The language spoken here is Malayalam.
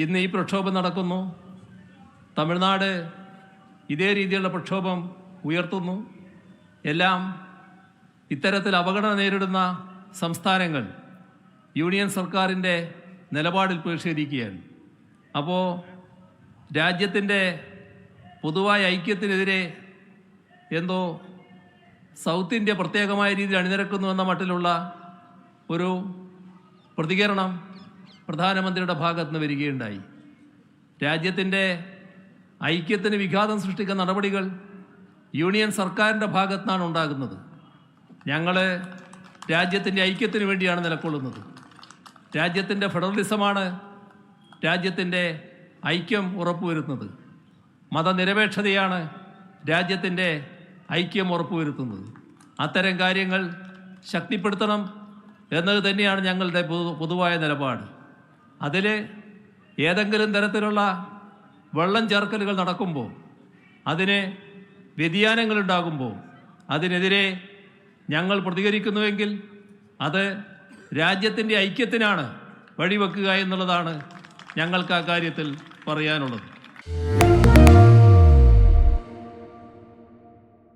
ഇന്ന് ഈ പ്രക്ഷോഭം നടക്കുന്നു. തമിഴ്നാട് ഇതേ രീതിയിലുള്ള പ്രക്ഷോഭം ഉയർത്തുന്നു. എല്ലാം ഇത്തരത്തിൽ അപകടം നേരിടുന്ന സംസ്ഥാനങ്ങൾ യൂണിയൻ സർക്കാരിന്റെ നിലപാടിൽ പ്രതിഷേധിക്കുകയാണ്. അപ്പോൾ രാജ്യത്തിന്റെ പൊതുവായ ഐക്യത്തിനെതിരെ എന്തോ സൗത്ത് ഇന്ത്യ പ്രത്യേകമായ രീതിയിൽ അണിനിരക്കുന്നു എന്ന മട്ടിലുള്ള ഒരു പ്രതികരണം പ്രധാനമന്ത്രിയുടെ ഭാഗത്ത് നിന്ന് വരികയുണ്ടായി. രാജ്യത്തിന്റെ ഐക്യത്തിന് വിഘാതം സൃഷ്ടിക്കുന്ന നടപടികൾ യൂണിയൻ സർക്കാരിന്റെ ഭാഗത്തു നിന്നാണ് ഉണ്ടാകുന്നത്. ഞങ്ങൾ രാജ്യത്തിന്റെ ഐക്യത്തിന് വേണ്ടിയാണ് നിലകൊള്ളുന്നത് രാജ്യത്തിന്റെ ഫെഡറലിസമാണ് രാജ്യത്തിന്റെ ഐക്യം ഉറപ്പുവരുത്തുന്നത്. മതനിരപേക്ഷതയാണ് രാജ്യത്തിന്റെ ഐക്യം ഉറപ്പുവരുത്തുന്നത്. അത്തരം കാര്യങ്ങൾ ശക്തിപ്പെടുത്തണം എന്നത് തന്നെയാണ് ഞങ്ങളുടെ പൊതുവായ നിലപാട്. അതിൽ ഏതെങ്കിലും തരത്തിലുള്ള വെള്ളം ചേർക്കലുകൾ നടക്കുമ്പോൾ അതിന് വ്യതിയാനങ്ങൾ ഉണ്ടാകുമ്പോൾ അതിനെതിരെ ഞങ്ങൾ പ്രതികരിക്കുന്നുവെങ്കിൽ അത് രാജ്യത്തിന്റെ ഐക്യത്തിനാണ് വഴിവെക്കുക എന്നുള്ളതാണ് ഞങ്ങൾക്ക് ആ കാര്യത്തിൽ പറയാനുള്ളത്.